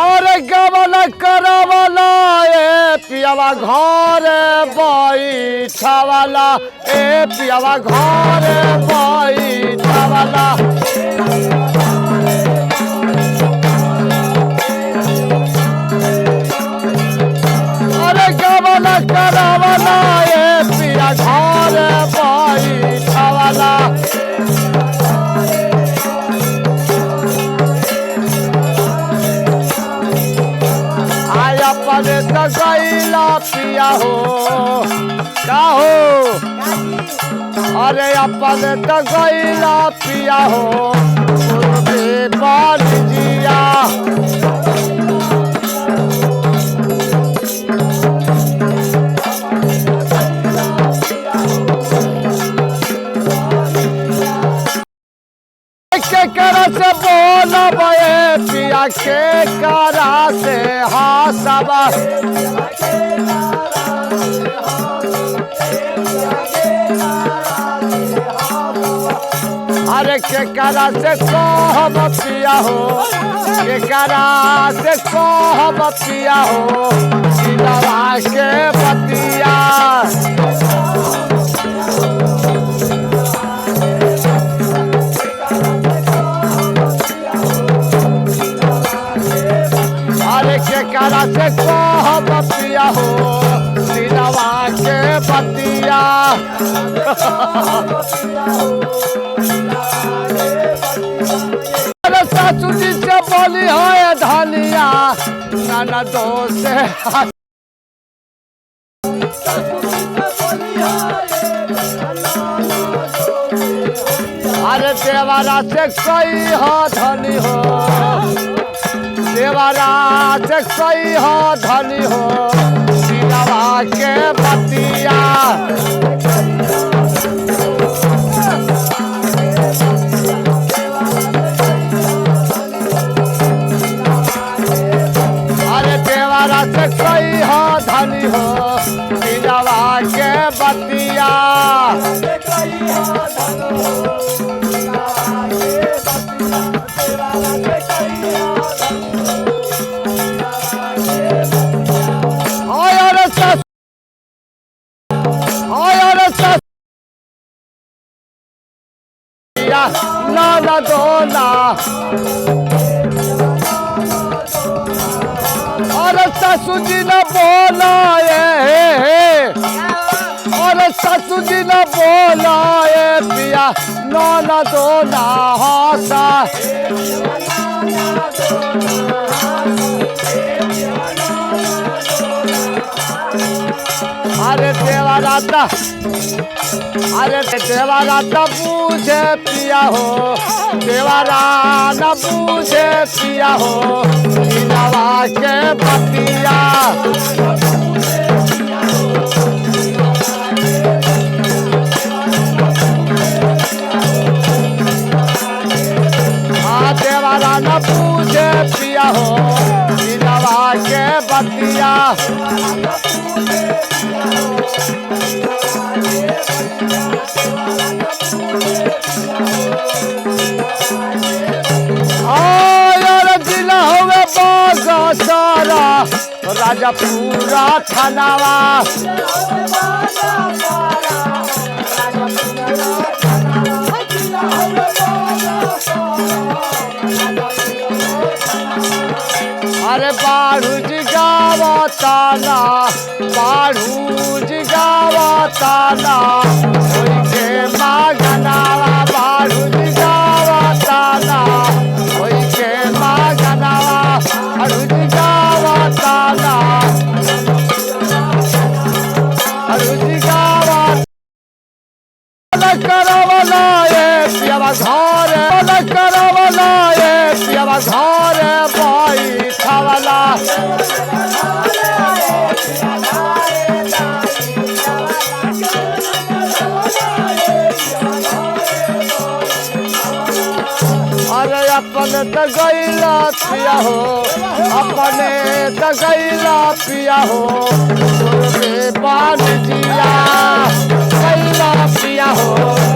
আরে গাবালা করাবালা, এ পিয়াবা ঘরে বই ছাওয়ালা, এ পিয়াবা ঘরে বই ছাওয়ালা। আরে গাবালা করাবালা, এ পিয়া ঘরে বই ছাওয়ালা। तो गैला पिया हो का हो अरे अपने तो गैला पिया हो उर्दे बाल जिया करा से बोलब पिया के करा से हसबा अरे के करा से कहब पिया हो, के करा से कहब पिया हो के बतिया। करा से कहब पिया हो सिलवा के बतिया। सासू जी से बोली है धनिया, नाना दोस्त अरे देवारा से कई हो धनी हो। देवारा सही हो धनी हो सिलवा के पतिया। अरे देवराज से या ना ना दो ना अरे ससु जी न बोला ये और ससु जी न बोला ये, पिया ना ना दो ना हंसा देवा राता अरे देवा राता पूछे पिया हो। देवा न पूछे पिया हो। के पतिया। पूरा थानावा अरे बार गावा ताना बाड़ू जी गावा ताना कोई के मागनावा बाड़ू जी गावा ताना कोई के मागनावा बाड़ू जी गावा ताना बाड़ू जी गावा करवला ये पियावा घर करवला ये पियावा घर बाई खावला अरे मुर्गे पान जिया गैला पिया हो